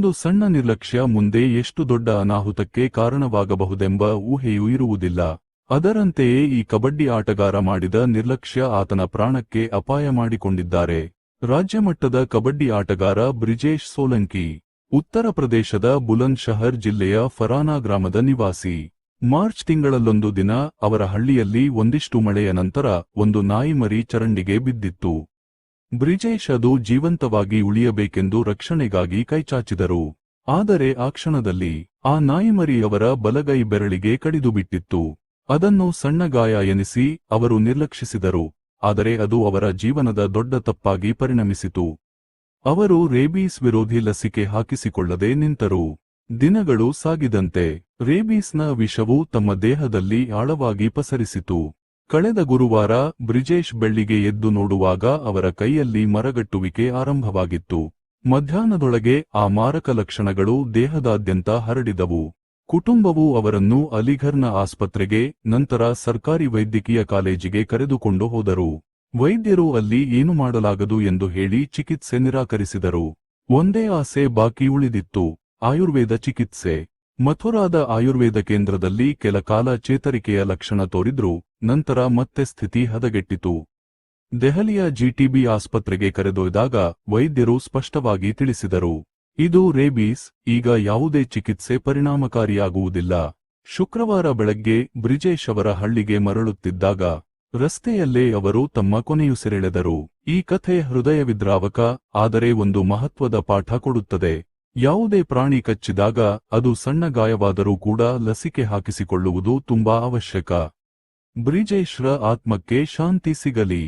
ಒಂದು ಸಣ್ಣ ನಿರ್ಲಕ್ಷ್ಯ ಮುಂದೆ ಎಷ್ಟು ದೊಡ್ಡ ಅನಾಹುತಕ್ಕೆ ಕಾರಣವಾಗಬಹುದೆಂಬ ಊಹೆಯೂ ಇರುವುದಿಲ್ಲ. ಅದರಂತೆಯೇ ಈ ಕಬಡ್ಡಿ ಆಟಗಾರ ಮಾಡಿದ ನಿರ್ಲಕ್ಷ್ಯ ಆತನ ಪ್ರಾಣಕ್ಕೆ ಅಪಾಯ ಮಾಡಿಕೊಂಡಿದ್ದಾರೆ. ರಾಜ್ಯಮಟ್ಟದ ಕಬಡ್ಡಿ ಆಟಗಾರ ಬ್ರಿಜೇಶ್ ಸೋಲಂಕಿ, ಉತ್ತರ ಪ್ರದೇಶದ ಬುಲಂದ್ ಶಹರ್ ಜಿಲ್ಲೆಯ ಫರಾನಾ ಗ್ರಾಮದ ನಿವಾಸಿ. ಮಾರ್ಚ್ ತಿಂಗಳಲ್ಲೊಂದು ದಿನ ಅವರ ಹಳ್ಳಿಯಲ್ಲಿ ಒಂದಿಷ್ಟು ಮಳೆಯ ನಂತರ ಒಂದು ನಾಯಿಮರಿ ಚರಂಡಿಗೆ ಬಿದ್ದಿತ್ತು. ಬ್ರಿಜೇಶ್ ಅದು ಜೀವಂತವಾಗಿ ಉಳಿಯಬೇಕೆಂದು ರಕ್ಷಣೆಗಾಗಿ ಕೈಚಾಚಿದರು. ಆದರೆ ಆ ಕ್ಷಣದಲ್ಲಿ ಆ ನಾಯಿಮರಿಯವರ ಬಲಗೈ ಬೆರಳಿಗೆ ಕಡಿದುಬಿಟ್ಟಿತ್ತು. ಅದನ್ನು ಸಣ್ಣ ಗಾಯ ಎನಿಸಿ ಅವರು ನಿರ್ಲಕ್ಷಿಸಿದರು. ಆದರೆ ಅದು ಅವರ ಜೀವನದ ದೊಡ್ಡ ತಪ್ಪಾಗಿ ಪರಿಣಮಿಸಿತು. ಅವರು ರೇಬೀಸ್ ವಿರೋಧಿ ಲಸಿಕೆ ಹಾಕಿಸಿಕೊಳ್ಳದೆ ನಿಂತರು. ದಿನಗಳು ಸಾಗಿದಂತೆ ರೇಬೀಸ್ನ ವಿಷವು ತಮ್ಮ ದೇಹದಲ್ಲಿ ಆಳವಾಗಿ ಪಸರಿಸಿತು. ಕಳೆದ ಗುರುವಾರ ಬ್ರಿಜೇಶ್ ಬೆಳ್ಳಿಗೆ ಎದ್ದು ನೋಡುವಾಗ ಅವರ ಕೈಯಲ್ಲಿ ಮರಗಟ್ಟುವಿಕೆ ಆರಂಭವಾಗಿತ್ತು. ಮಧ್ಯಾಹ್ನದೊಳಗೆ ಆ ಮಾರಕ ಲಕ್ಷಣಗಳು ದೇಹದಾದ್ಯಂತ ಹರಡಿದವು. ಕುಟುಂಬವು ಅವರನ್ನು ಅಲಿಘರ್ನ ಆಸ್ಪತ್ರೆಗೆ, ನಂತರ ಸರ್ಕಾರಿ ವೈದ್ಯಕೀಯ ಕಾಲೇಜಿಗೆ ಕರೆದುಕೊಂಡು ಹೋದರು. ವೈದ್ಯರು ಅಲ್ಲಿ ಏನು ಮಾಡಲಾಗದು ಎಂದು ಹೇಳಿ ಚಿಕಿತ್ಸೆ ನಿರಾಕರಿಸಿದರು. ಒಂದೇ ಆಸೆ ಬಾಕಿ ಉಳಿದಿತ್ತು, ಆಯುರ್ವೇದ ಚಿಕಿತ್ಸೆ. ಮಥುರಾದ ಆಯುರ್ವೇದ ಕೇಂದ್ರದಲ್ಲಿ ಕೆಲ ಕಾಲ ಚೇತರಿಕೆಯ ಲಕ್ಷಣ ತೋರಿದ್ರು. ನಂತರ ಮತ್ತೆ ಸ್ಥಿತಿ ಹದಗೆಟ್ಟಿತು. ದೆಹಲಿಯ ಜಿಟಿಬಿ ಆಸ್ಪತ್ರೆಗೆ ಕರೆದೊಯ್ದಾಗ ವೈದ್ಯರು ಸ್ಪಷ್ಟವಾಗಿ ತಿಳಿಸಿದರು. ಇದು ರೇಬೀಸ್, ಈಗ ಯಾವುದೇ ಚಿಕಿತ್ಸೆ ಪರಿಣಾಮಕಾರಿಯಾಗುವುದಿಲ್ಲ. ಶುಕ್ರವಾರ ಬೆಳಗ್ಗೆ ಬ್ರಿಜೇಶ್ ಅವರ ಹಳ್ಳಿಗೆ ಮರಳುತ್ತಿದ್ದಾಗ ರಸ್ತೆಯಲ್ಲೇ ಅವರು ತಮ್ಮ ಕೊನೆಯುಸಿರೆಳೆದರು ಈ ಕಥೆ ಹೃದಯವಿದ್ರಾವಕ ಆದರೆ ಒಂದು ಮಹತ್ವದ ಪಾಠ ಕೊಡುತ್ತದೆ. ಯಾವುದೇ ಪ್ರಾಣಿ ಕಚ್ಚಿದಾಗ ಅದು ಸಣ್ಣ ಗಾಯವಾದರೂ ಕೂಡ ಲಸಿಕೆ ಹಾಕಿಸಿಕೊಳ್ಳುವುದು ತುಂಬಾ ಅವಶ್ಯಕ. ಬ್ರಿಜೇಶ್ರ ಆತ್ಮಕ್ಕೆ ಶಾಂತಿ ಸಿಗಲಿ